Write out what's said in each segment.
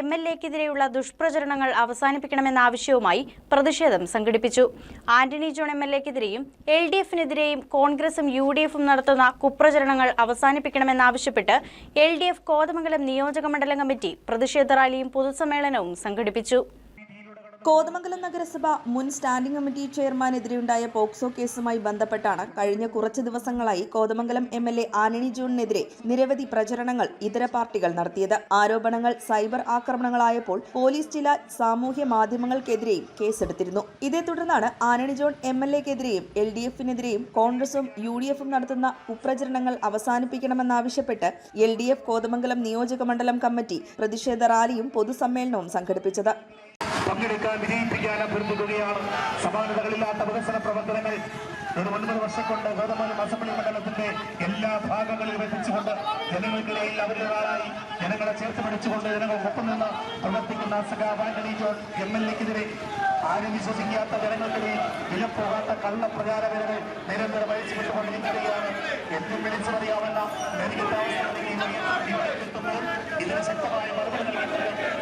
M L എക്കെതിരെയുള്ള ദുഷ്പ്രചരണങ്ങൾ അവസാനിപ്പിക്കണമെന്ന ആവശ്യവുമായി പ്രതിഷേധം സംഘടിപ്പിച്ചു. ആന്റണി ജോൺ എം എൽ എക്കെതിരെയും എൽ ഡി എഫിനെതിരെയും കോൺഗ്രസും യു ഡി എഫും നടത്തുന്ന കുപ്രചരണങ്ങൾ അവസാനിപ്പിക്കണമെന്നാവശ്യപ്പെട്ട് എൽ ഡി എഫ് കോതമംഗലം നിയോജക മണ്ഡലം കമ്മിറ്റി പ്രതിഷേധ റാലിയും പൊതുസമ്മേളനവും സംഘടിപ്പിച്ചു. കോതമംഗലം നഗരസഭ മുൻ സ്റ്റാൻഡിംഗ് കമ്മിറ്റി ചെയർമാനെതിരെയുണ്ടായ പോക്സോ കേസുമായി ബന്ധപ്പെട്ടാണ് കഴിഞ്ഞ കുറച്ച് ദിവസങ്ങളായി Kothamangalam M L A Antony ജോണിനെതിരെ നിരവധി പ്രചരണങ്ങൾ ഇതര പാർട്ടികൾ നടത്തിയത്. ആരോപണങ്ങൾ സൈബർ ആക്രമണങ്ങളായപ്പോൾ പോലീസ് ചില സാമൂഹ്യ മാധ്യമങ്ങൾക്കെതിരെയും കേസെടുത്തിരുന്നു. ഇതേ തുടർന്നാണ് ആന്റണി ജോൺ എം എൽ എക്കെതിരെയും എൽ ഡി എഫിനെതിരെയും കോൺഗ്രസും യു ഡി എഫും നടത്തുന്ന കുപ്രചരണങ്ങൾ അവസാനിപ്പിക്കണമെന്നാവശ്യപ്പെട്ട് എൽ ഡി എഫ് കോതമംഗലം നിയോജക മണ്ഡലം കമ്മിറ്റി പ്രതിഷേധ റാലിയും പൊതുസമ്മേളനവും സംഘടിപ്പിച്ചത്. പങ്കെടുക്കാൻ വിജയിപ്പിക്കാൻ അഭ്യർത്ഥിക്കുകയാണ്. സമാനതകളില്ലാത്ത വികസന പ്രവർത്തനങ്ങൾ ഒരു ഒൻപത് വർഷം കൊണ്ട് ഗോതമംഗലം അസംബ്ലി മണ്ഡലത്തിന്റെ എല്ലാ ഭാഗങ്ങളിലും എത്തിച്ചുകൊണ്ട് ജനങ്ങൾക്കിടയിൽ അവരുടേതായി ജനങ്ങളെ ചേർത്ത് പിടിച്ചുകൊണ്ട് ജനങ്ങൾക്കൊപ്പം നിന്ന് പ്രവർത്തിക്കുന്ന സഖാവ് ആന്റണി ജോൺ എം എൽ എക്കെതിരെ ആരും വിശ്വസിക്കാത്ത ജനങ്ങൾക്കിടയിൽ വിലപ്പോകാത്ത കള്ളപ്രചാരകരെ നിരന്തരം അയച്ചുവിട്ടുകൊണ്ടിരിക്കുകയാണ് എന്നും വിളിച്ചു പറയാവുന്ന ഇതിന് ശക്തമായ മറുപടി നൽകിയിട്ടുണ്ട്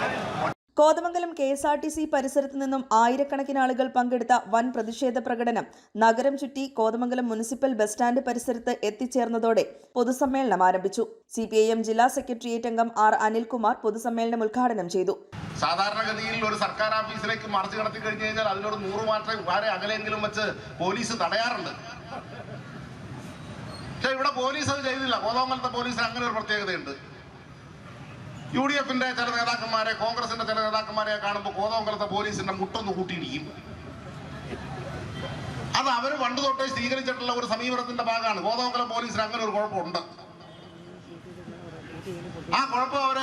Kothamangalam K S R T C പരിസരത്ത് നിന്നും ആയിരക്കണക്കിന് ആളുകൾ പങ്കെടുത്ത വൻ പ്രതിഷേധ പ്രകടനം നഗരം ചുറ്റി കോതമംഗലം മുനിസിപ്പൽ ബസ് സ്റ്റാൻഡ് പരിസരത്ത് എത്തിച്ചേർന്നതോടെ പൊതുസമ്മേളനം ആരംഭിച്ചു. സി പി ഐ എം ജില്ലാ സെക്രട്ടേറിയറ്റ് അംഗം ആർ അനിൽകുമാർ പൊതുസമ്മേളനം ഉദ്ഘാടനം ചെയ്തു. സാധാരണഗതിയിൽ ഒരു സർക്കാർ ഓഫീസിലേക്ക് മറിച്ച് കടത്തി കഴിഞ്ഞു കഴിഞ്ഞാൽ അതിനോട് നൂറ് മാത്രം വളരെ അകലെങ്കിലും വെച്ച് പോലീസ് തടയാറുണ്ട്. പക്ഷെ ഇവിടെ പോലീസ് അത് ചെയ്തില്ല. കോതമംഗലത്തെ പോലീസിന് അങ്ങനെ ഒരു പ്രത്യേകതയുണ്ട്. യു ഡി എഫിന്റെ ചില നേതാക്കന്മാരെ കോൺഗ്രസിന്റെ ചില നേതാക്കന്മാരെ കാണുമ്പോൾ കോതമംഗലത്തെ പോലീസിന്റെ മുട്ടൊന്ന് കൂട്ടിയിടിക്കും. അത് അവർ പണ്ട് തൊട്ടേ സ്വീകരിച്ചിട്ടുള്ള ഒരു സമീപനത്തിന്റെ ഭാഗമാണ്. കോതമംഗലം പോലീസിന് അങ്ങനെ ഒരു കുഴപ്പമുണ്ട്. ആ കുഴപ്പം അവർ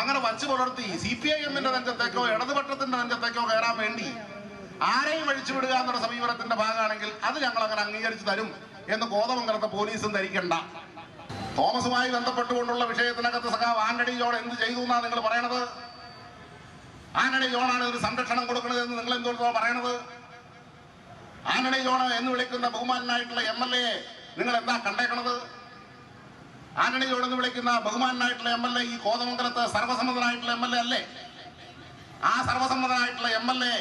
അങ്ങനെ വച്ചു പുലർത്തി സി പി ഐ എമ്മിന്റെ നെഞ്ചത്തേക്കോ ഇടതുപക്ഷത്തിന്റെ നെഞ്ചത്തേക്കോ കയറാൻ വേണ്ടി ആരെയും അഴിച്ചു വിടുക എന്നുള്ള സമീപനത്തിന്റെ ഭാഗമാണെങ്കിൽ അത് ഞങ്ങൾ അങ്ങനെ അംഗീകരിച്ചു തരും എന്ന് കോതമംഗലത്തെ പോലീസും ധരിക്കണ്ട. തോമസുമായി ബന്ധപ്പെട്ടുകൊണ്ടുള്ള വിഷയത്തിനകത്ത് സഖാവ് ആന്റണി ജോൺ എന്ത് ചെയ്തു എന്നാണ് നിങ്ങൾ പറയണത്? ആന്റണി ജോണാണ് ഇതിന് സംരക്ഷണം കൊടുക്കുന്നത് എന്ന് നിങ്ങൾ എന്തുകൊണ്ടാണ് പറയണത്? ആന്റണി ജോൺ എന്ന് വിളിക്കുന്ന ബഹുമാനായിട്ടുള്ള എം എൽ നിങ്ങൾ എന്താ കണ്ടേക്കണത്? ആന്റണി ജോൺ എന്ന് വിളിക്കുന്ന ബഹുമാനായിട്ടുള്ള എം എൽ എ ഈ കോതമംഗലത്ത് സർവസമ്മതനായിട്ടുള്ള എം എൽ എ അല്ലേ? ആ സർവസമ്മതനായിട്ടുള്ള എം എൽ എ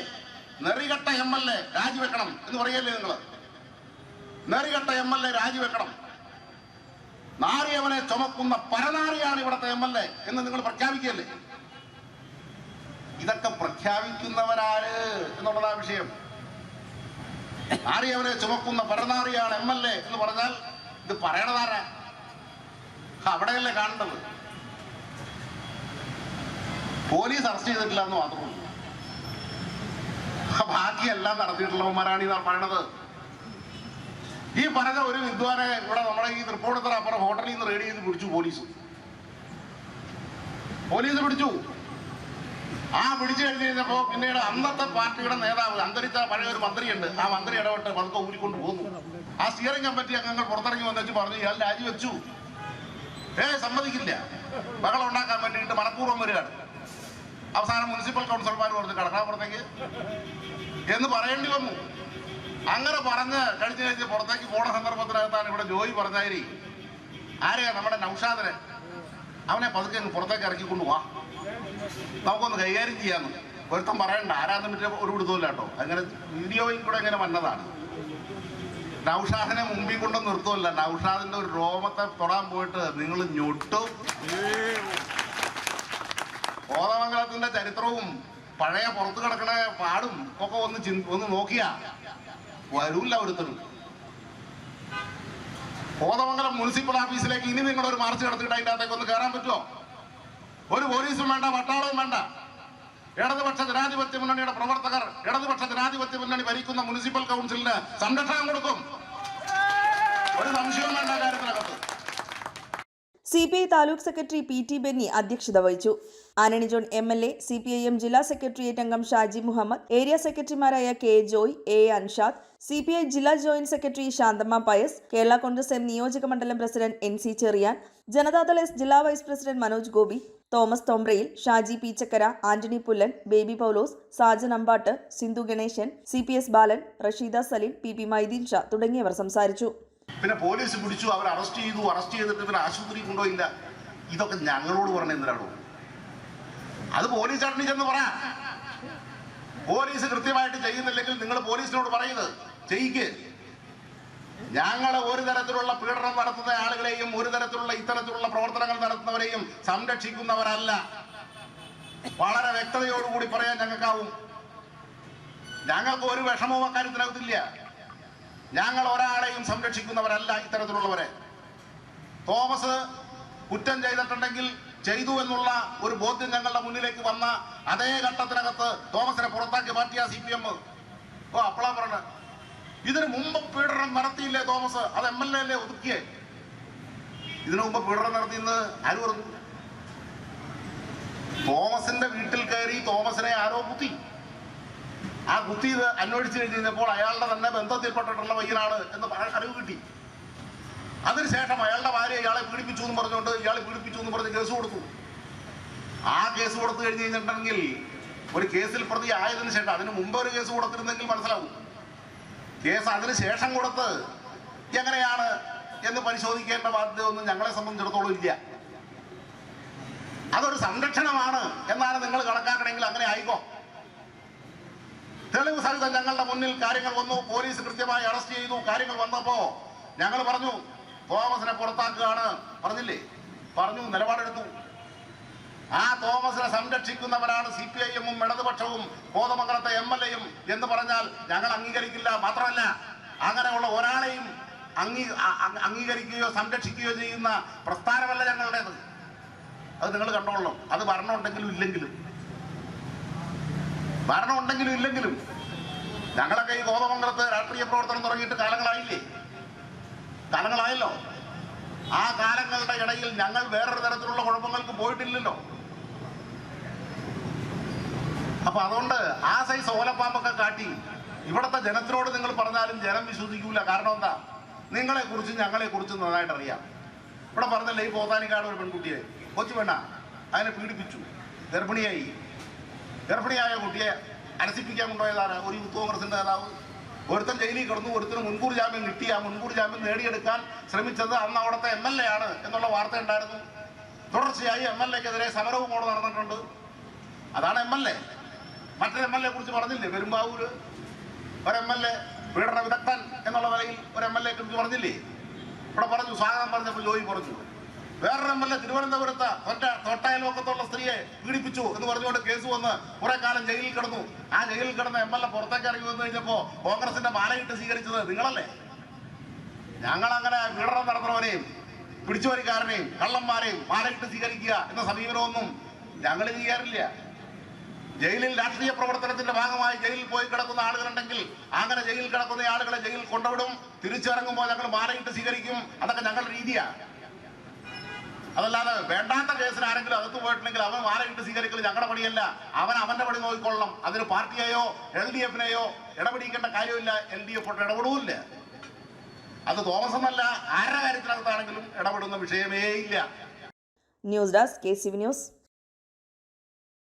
നെറികെട്ട എം എൽ എ രാജിവെക്കണം എന്ന് പറയല്ലേ നിങ്ങൾ? നെറികെട്ട എം എൽ എ രാജിവെക്കണം. നാറിയവനെ ചുമക്കുന്ന പരനാറിയാണ് ഇവിടുത്തെ എം എൽ എ എന്ന് നിങ്ങൾ പ്രഖ്യാപിക്കല്ലേ ഇതൊക്കെ പ്രഖ്യാപിക്കുന്നവരാര് എന്നുള്ളതാ വിഷയം. നാറിയവനെ ചുമക്കുന്ന പരനാറിയാണ് എം എൽ എ എന്ന് പറഞ്ഞാൽ ഇത് പറയണതാരാ? അവിടെയല്ലേ കാണേണ്ടത്? പോലീസ് അറസ്റ്റ് ചെയ്തിട്ടില്ല എന്ന് മാത്രമേ ബാക്കിയെല്ലാം നടത്തിയിട്ടുള്ളവന്മാരാണ് ഈ പറയണത്. ഈ പറഞ്ഞ ഒരു വിദ്വാനെ ഇവിടെ നമ്മളെ ഈ തൃപ്പൂണിത്തറ അപ്പുറം ഹോട്ടലിൽ നിന്ന് റെഡി ചെയ്ത് പിടിച്ചു പോലീസ്. പോലീസ് പിടിച്ചു. ആ പിടിച്ചു കഴിഞ്ഞ് കഴിഞ്ഞപ്പോ പിന്നീട് അന്നത്തെ പാർട്ടിയുടെ നേതാവ് അന്തരിച്ച പഴയ ഒരു മന്ത്രിയുണ്ട്. ആ മന്ത്രി ഇടപെട്ട് പതുക്കെ ഊരിക്കൊണ്ട് പോകുന്നു. ആ സ്റ്റിയറിംഗ് കമ്മിറ്റി അംഗങ്ങൾ പുറത്തിറങ്ങി വന്നു പറഞ്ഞു ഇയാൾ രാജിവെച്ചു. ഏ സമ്മതിക്കില്ല. ബഹളം ഉണ്ടാക്കാൻ വേണ്ടിയിട്ട് മനഃപൂർവം വരികയാണ്. അവസാനം മുനിസിപ്പൽ കൗൺസിലർമാർ പറഞ്ഞു കടക്കാപ്പുറത്തേക്ക് എന്ന് പറയേണ്ടി വന്നു. അങ്ങനെ പറഞ്ഞ് കഴിഞ്ഞ് കഴിഞ്ഞ് പുറത്തേക്ക് പോണ സന്ദർഭത്തിനകത്താണ് ഇവിടെ ജോയി പറഞ്ഞാരി ആരെയാ നമ്മുടെ നൗഷാദന്. അവനെ പതുക്കെ അങ്ങ് പുറത്തേക്ക് ഇറക്കിക്കൊണ്ടു വാ. നമുക്കൊന്ന് കൈകാര്യം ചെയ്യാന്ന്. ഒരുത്തം പറയണ്ട. ആരാന്ന് ഒരു വിടുതല്ല കേട്ടോ. അങ്ങനെ വീഡിയോയും കൂടെ ഇങ്ങനെ വന്നതാണ്. നൗഷാദിനെ മുമ്പിൽ കൊണ്ട് നിർത്തുമല്ല നൗഷാദിന്റെ ഒരു രോമത്തെ തൊടാൻ പോയിട്ട് നിങ്ങൾ ഞൊട്ടും. കോതമംഗലത്തിന്റെ ചരിത്രവും പഴയ പുറത്തു കിടക്കണ പാടും ഒക്കെ ഒന്ന് ഒന്ന് നോക്കിയാ. വരൂല്ല ഒരുത്തരും കോതമംഗലം മുനിസിപ്പൽ ഓഫീസിലേക്ക് ഇനി നിങ്ങളുടെ ഒരു മാർച്ച് നടത്തിയിട്ട് അതിന്റെ അകത്തേക്ക് ഒന്ന് കയറാൻ പറ്റുമോ? ഒരു പോലീസും വേണ്ട പട്ടാളവും വേണ്ട. ഇടതുപക്ഷ ജനാധിപത്യ മുന്നണിയുടെ പ്രവർത്തകർ ഇടതുപക്ഷ ജനാധിപത്യ മുന്നണി ഭരിക്കുന്ന മുനിസിപ്പൽ കൗൺസിലിന് സംരക്ഷണം കൊടുക്കും. ഒരു സംശയവും വേണ്ട കാര്യത്തിനകത്ത്. C P I taluk secretary P T Benny അധ്യക്ഷത വഹിച്ചു. Antony John M L A C P I M ജില്ലാ സെക്രട്ടേറിയറ്റ് അംഗം ഷാജി മുഹമ്മദ് ഏരിയ സെക്രട്ടറിമാരായ K Joy A Anshad C P I ജില്ലാ joint secretary Santhamma Pius Kerala Congress M നിയോജക മണ്ഡലം president N C Cherian Janata Dal S ജില്ലാ vice president Manoj Gopi Thomas Thombrayil Shaji Peechakkara Antony Pullan Baby Paulose Sajan Ambattu Sindhu Ganeshan C P S Balan Rasheeda Salim P P Maideen Shah തുടങ്ങിയവർ സംസാരിച്ചു. പിന്നെ police പിടിച്ചു അവർ arrest ചെയ്തു arrest ചെയ്തിട്ട് പിന്നെ ആശുപത്രി കൊണ്ടുപോയില്ല. ഇതൊക്കെ ഞങ്ങളോട് പറഞ്ഞ എന്തിനാണോ? അത് പോലീസ് അടണി ചെന്ന് പറ. പോലീസ് കൃത്യമായിട്ട് ചെയ്യുന്നില്ലെങ്കിൽ നിങ്ങൾ പോലീസിനോട് പറയുന്നത്. ചെയ്യിക്ക്. ഞങ്ങളെ ഒരു തരത്തിലുള്ള പീഡനം നടത്തുന്ന ആളുകളെയും ഒരു തരത്തിലുള്ള ഇത്തരത്തിലുള്ള പ്രവർത്തനങ്ങൾ നടത്തുന്നവരെയും സംരക്ഷിക്കുന്നവരല്ല. വളരെ വ്യക്തതയോടുകൂടി പറയാൻ ഞങ്ങൾക്കാവും. ഞങ്ങൾക്ക് ഒരു വിഷമവും അക്കാര്യത്തിനകത്തില്ല. ഞങ്ങൾ ഒരാളെയും സംരക്ഷിക്കുന്നവരല്ല ഇത്തരത്തിലുള്ളവരെ. തോമസ് കുറ്റം ചെയ്തിട്ടുണ്ടെങ്കിൽ ചെയ്തു എന്നുള്ള ഒരു ബോധ്യം ഞങ്ങളുടെ മുന്നിലേക്ക് വന്ന അതേ ഘട്ടത്തിനകത്ത് തോമസിനെ പുറത്താക്കി മാറ്റിയ സി പി എം ഓ അപ്പളാ പറഞ്ഞ ഇതിനു മുമ്പ് പീഡനം നടത്തിയില്ലേ തോമസ്? അത് എം എൽ എ അല്ലേ ഒതുക്കിയേ? ഇതിനു മുമ്പ് പീഡനം നടത്തിയെന്ന് ആര് പറഞ്ഞു? തോമസിന്റെ വീട്ടിൽ കയറി തോമസിനെ ആരോ കുത്തി. ആ കുത്തി ഇത് അന്വേഷിച്ചു കഴിഞ്ഞപ്പോൾ അയാളുടെ തന്നെ ബന്ധത്തിൽപ്പെട്ടിട്ടുള്ള പയ്യനാണ് എന്ന് അറിവ് കിട്ടി. അതിനുശേഷം അയാളുടെ ഭാര്യ ഇയാളെ പീഡിപ്പിച്ചു എന്ന് പറഞ്ഞുകൊണ്ട് ഇയാളെ പീഡിപ്പിച്ചു എന്ന് പറഞ്ഞ് കേസ് കൊടുത്തു. ആ കേസ് കൊടുത്തു കഴിഞ്ഞ് കഴിഞ്ഞിട്ടുണ്ടെങ്കിൽ ഒരു കേസിൽ പ്രതി ആയതിനു ശേഷം അതിന് മുമ്പ് ഒരു കേസ് കൊടുത്തിരുന്നെങ്കിൽ മനസ്സിലാവും. കേസ് അതിന് ശേഷം കൊടുത്ത് എങ്ങനെയാണ് എന്ന് പരിശോധിക്കേണ്ട ബാധ്യത ഒന്നും ഞങ്ങളെ സംബന്ധിച്ചിടത്തോളം ഇല്ല. അതൊരു സംരക്ഷണമാണ് എന്നാണ് നിങ്ങൾ കണക്കാക്കണമെങ്കിൽ അങ്ങനെ ആയിക്കോ. തെളിവ് സഹിതം ഞങ്ങളുടെ മുന്നിൽ കാര്യങ്ങൾ വന്നു. പോലീസ് കൃത്യമായി അറസ്റ്റ് ചെയ്തു. കാര്യങ്ങൾ വന്നപ്പോ ഞങ്ങൾ പറഞ്ഞു തോമസിനെ പുറത്താക്കുകയാണ്. പറഞ്ഞില്ലേ? പറഞ്ഞു നിലപാടെടുത്തു. ആ തോമസിനെ സംരക്ഷിക്കുന്നവരാണ് സി പി ഐ എമ്മും ഇടതുപക്ഷവും കോതമംഗലത്തെ എം എൽ എയും എന്ന് പറഞ്ഞാൽ ഞങ്ങൾ അംഗീകരിക്കില്ല. മാത്രമല്ല അങ്ങനെയുള്ള ഒരാളെയും അംഗീ അംഗീകരിക്കുകയോ സംരക്ഷിക്കുകയോ ചെയ്യുന്ന പ്രസ്ഥാനമല്ല ഞങ്ങളുടേത്. അത് നിങ്ങൾ കണ്ടോളണം. അത് ഭരണം ഉണ്ടെങ്കിലും ഇല്ലെങ്കിലും. ഭരണം ഉണ്ടെങ്കിലും ഇല്ലെങ്കിലും. ഞങ്ങളൊക്കെ ഈ കോതമംഗലത്ത് രാഷ്ട്രീയ പ്രവർത്തനം തുടങ്ങിയിട്ട് കാലങ്ങളായില്ലേ? കാലങ്ങളായല്ലോ ആ കാലങ്ങളുടെ ഇടയിൽ ഞങ്ങൾ വേറൊരു തരത്തിലുള്ള കുഴപ്പങ്ങൾക്ക് പോയിട്ടില്ലല്ലോ. അപ്പൊ അതുകൊണ്ട് ആ സൈസ് ഓലപ്പാമ്പൊക്കെ കാട്ടി ഇവിടുത്തെ ജനത്തിനോട് നിങ്ങൾ പറഞ്ഞാലും ജനം വിശ്വസിക്കൂല. കാരണം എന്താ? നിങ്ങളെ കുറിച്ച് ഞങ്ങളെ കുറിച്ച് നന്നായിട്ട് അറിയാം ഇവിടെ പറഞ്ഞല്ലേ ഈ പോത്താനിക്കാട് ഒരു പെൺകുട്ടിയെ കൊച്ചു പെണ്ണ അതിനെ പീഡിപ്പിച്ചു. ഗർഭിണിയായി. ഗർഭിണിയായ കുട്ടിയെ അലസിപ്പിക്കാൻ കൊണ്ടുപോയതാണ് ഒരു യൂത്ത് കോൺഗ്രസിന്റെ നേതാവ്. ഒരുത്തൻ ജയിലിൽ കിടന്നു ഒരുത്തിന് മുൻകൂർ ജാമ്യം കിട്ടി. ആ മുൻകൂർ ജാമ്യം നേടിയെടുക്കാൻ ശ്രമിച്ചത് അന്ന് അവിടുത്തെ എം എൽ എ ആണ് എന്നുള്ള വാർത്ത ഉണ്ടായിരുന്നു. തുടർച്ചയായി എം എൽ എക്കെതിരെ സമരവും കൂടെ നടന്നിട്ടുണ്ട്. അതാണ് എം എൽ എ മറ്റൊരു എം എൽ എ കുറിച്ച് പറഞ്ഞില്ലേ? പെരുമ്പാവൂര്. ഒരു എം എൽ എ പീഡന വിദഗ്ധൻ എന്നുള്ള നിലയിൽ ഒരു എം എൽ എ കുറിച്ച് പറഞ്ഞില്ലേ? ഇവിടെ പറഞ്ഞു സ്വാഗതം പറഞ്ഞപ്പോൾ ജോയി പറഞ്ഞു. വേറൊരു എം എൽ എ തിരുവനന്തപുരത്ത് തൊറ്റ തൊട്ടയൽവക്കത്തുള്ള സ്ത്രീയെ പീഡിപ്പിച്ചു എന്ന് പറഞ്ഞുകൊണ്ട് കേസ് വന്ന് കുറെ കാലം ജയിലിൽ കിടന്നു. ആ ജയിലിൽ കിടന്ന എം എൽ എ പുറത്തേക്ക് ഇറങ്ങി വന്നു കഴിഞ്ഞപ്പോ കോൺഗ്രസിന്റെ മാലയിട്ട് സ്വീകരിച്ചത് നിങ്ങളല്ലേ? ഞങ്ങൾ അങ്ങനെ പീഡനം നടത്തുന്നവരെയും പിടിച്ചുവരിക്കാരനെയും കള്ളന്മാരെയും മാലയിട്ട് സ്വീകരിക്കുക എന്ന സമീപനമൊന്നും ഞങ്ങൾ ചെയ്യാറില്ല. ജയിലിൽ രാഷ്ട്രീയ പ്രവർത്തനത്തിന്റെ ഭാഗമായി ജയിലിൽ പോയി കിടക്കുന്ന ആളുകളുണ്ടെങ്കിൽ അങ്ങനെ ജയിലിൽ കിടക്കുന്ന ആളുകളെ ജയിലിൽ കൊണ്ടുവിടും. തിരിച്ചിറങ്ങുമ്പോൾ ഞങ്ങൾ മാലയിട്ട് സ്വീകരിക്കും. അതൊക്കെ ഞങ്ങളുടെ രീതിയാണ് അതല്ലാതെ വേണ്ടാത്ത കേസിന് ആരെങ്കിലും അകത്ത് പോയിട്ടുണ്ടെങ്കിൽ അവൻ മാലയിട്ട് സ്വീകരിക്കൽ ഞങ്ങളുടെ പണിയല്ല. അവൻ അവന്റെ പണി നോക്കിക്കൊള്ളണം. അതിന് പാർട്ടിയെയോ എൽ ഡി എഫിനെയോ ഇടപെടിക്കേണ്ട കാര്യമില്ല. എൽ ഡി എഫ് ഇടപെടൂല്ല. അത് തോമസ് എന്നല്ല ആരുടെ കാര്യത്തിനകത്താണെങ്കിലും ഇടപെടുന്ന വിഷയമേ ഇല്ല. News desk K C news.